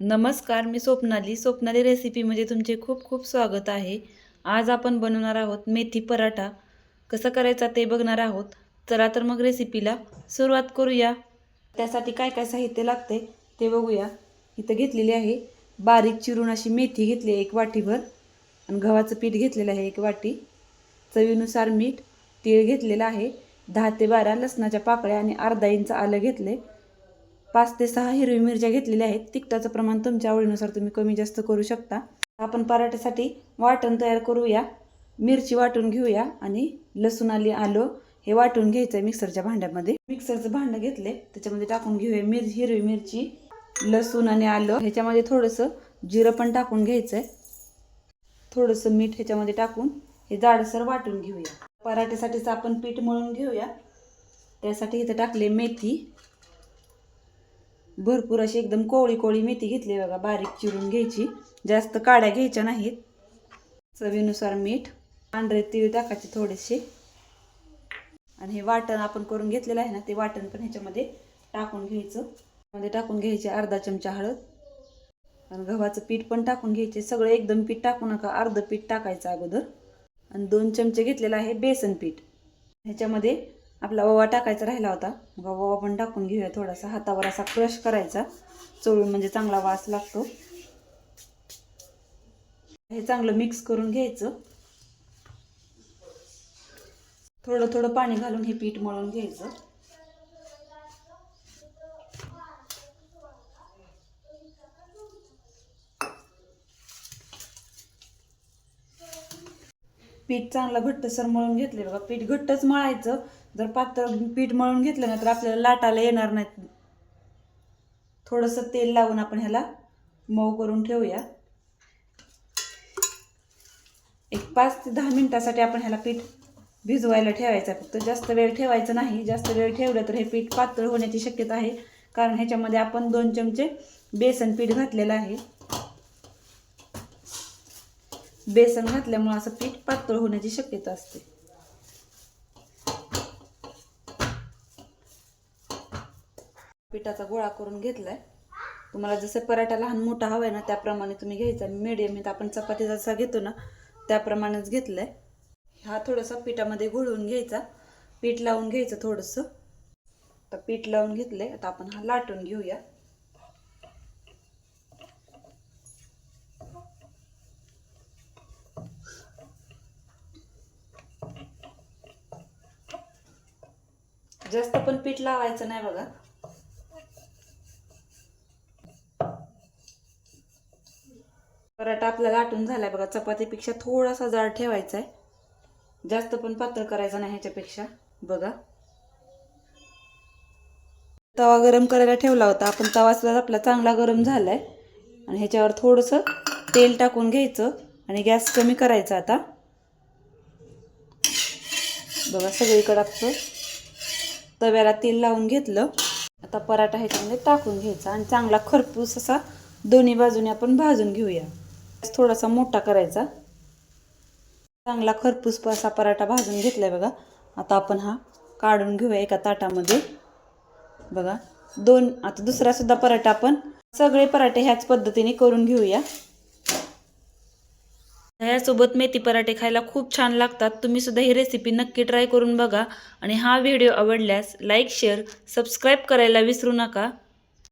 नमस्कार मी स्वप्नाली. स्वप्नाली रेसिपीमध्ये तुमचे खूप खूप स्वागत आहे. आज आपण बनवणार आहोत मेथी पराठा. कसं करायचा ते बघणार आहोत. चला तर मग रेसिपीला सुरुवात करूया. त्यासाठी काय काय साहित्य लागते ते बघूया. इथं घेतलेली आहे बारीक चिरून अशी मेथी घेतली आहे एक वाटीभर. आणि गव्हाचं पीठ घेतलेलं आहे एक वाटी. चवीनुसार मीठ तीळ घेतलेलं आहे. दहा ते बारा लसणाच्या पाकळ्या आणि अर्धा इंच आलं घेतले पाच ते सहा हिरवी मिरच्या घेतलेल्या आहेत. तिखटाचं प्रमाण तुमच्या आवडीनुसार तुम्ही कमी जास्त करू शकता. आपण पराठ्यासाठी वाटण तयार करूया. मिरची वाटून घेऊया आणि लसूण आली आलं हे वाटून घ्यायचं आहे मिक्सरच्या भांड्यामध्ये. मिक्सरचं भांडं घेतले त्याच्यामध्ये टाकून घेऊया मिर हिरवी मिरची लसूण आणि आलं. ह्याच्यामध्ये थोडंसं जिरं पण टाकून घ्यायचं आहे थोडंसं मीठ ह्याच्यामध्ये टाकून हे जाडसर वाटून घेऊया. पराठ्यासाठीच आपण पीठ मळून घेऊया. त्यासाठी इथं टाकले मेथी. भरपूर अशी एकदम कोवळी कोवळी मेथी घेतली बघा बारीक चिरून घ्यायची. जास्त काड्या घ्यायच्या नाहीत. चवीनुसार मीठ पांढरे तीळ टाकायचे थोडेसे. आणि हे वाटण आपण करून घेतलेलं आहे ना ते वाटण पण ह्याच्यामध्ये टाकून घ्यायचं. मध्ये टाकून घ्यायचे अर्धा चमचा हळद. आणि गव्हाचं पीठ पण टाकून घ्यायचे. सगळं एकदम पीठ टाकू नका अर्धं पीठ टाकायचं अगोदर. आणि दोन चमचे घेतलेलं आहे बेसन पीठ. ह्याच्यामध्ये आपला ओवा टाकायचा राहिला होता. मग ओवा पण टाकून घेऊया थोडासा. हातावर असा क्रश करायचा. चोळून म्हणजे चांगला वास लागतो. हे चांगलं मिक्स करून घ्यायचं. थोडं थोडं पाणी घालून हे पीठ मळून घ्यायचं. पीठ चांगलं घट्टसर मळून घेतले बघा. पीठ घट्टच मळायचं. जर पातळ पीठ मळून घेतलं ना तर आपल्याला लाटायला येणार नाहीत. थोडंसं तेल लावून आपण ह्याला मऊ करून ठेवूया. एक पाच ते दहा मिनटासाठी आपण ह्याला पीठ भिजवायला ठेवायचं आहे. फक्त जास्त वेळ ठेवायचं नाही. जास्त वेळ ठेवलं तर हे पीठ पातळ होण्याची शक्यता आहे. कारण ह्याच्यामध्ये आपण दोन चमचे बेसन पीठ घातलेलं आहे. बेसन घातल्यामुळे असं पीठ पातळ होण्याची शक्यता असते. पिठाचा गोळा करून घेतलाय. तुम्हाला जसं पराठा लहान मोठा हवा आहे ना त्याप्रमाणे तुम्ही घ्यायचा. मिडियम येत आपण चपाती जसा घेतो ना त्याप्रमाणेच घेतलाय. हा थोडासा पिठामध्ये घोळून घ्यायचा. पीठ लावून घ्यायचं थोडंसं. तर पीठ लावून घेतलंय. आता आपण हा लाटून घेऊया. जास्त पण पीठ लावायचं नाही बघा. पराठा आपला लाटून झालाय बघा. चपातीपेक्षा थोडासा जाड ठेवायचा आहे जास्त पण पातळ करायचा नाही ह्याच्यापेक्षा. बघा. तवा गरम करायला ठेवला होता. आपण तवा सुद्धा आपला चांगला गरम झालाय. आणि ह्याच्यावर थोडंसं तेल टाकून घ्यायचं. आणि गॅस कमी करायचा आता. बघा सगळीकडं आपलं तव्याला तेल लावून घेतलं. आता पराठा ह्याच्यामध्ये टाकून घ्यायचा आणि चांगला खरपूस असा दोन्ही बाजूने आपण भाजून घेऊया. थोडासा मोठा करायचा. चांगला खरपूस असा पराठा भाजून घेतलाय बघा. आता आपण हा काढून घेऊया एका ताटामध्ये. बघा दोन आता दुसरा सुद्धा पराठा आपण सगळे पराठे ह्याच पद्धतीने करून घेऊया. ह्यासोबत मेथी पराठे खायला खूप छान लागतात. तुम्ही सुद्धा ही रेसिपी नक्की ट्राय करून बघा. आणि हा व्हिडिओ आवडल्यास लाईक शेअर सबस्क्राईब करायला विसरू नका.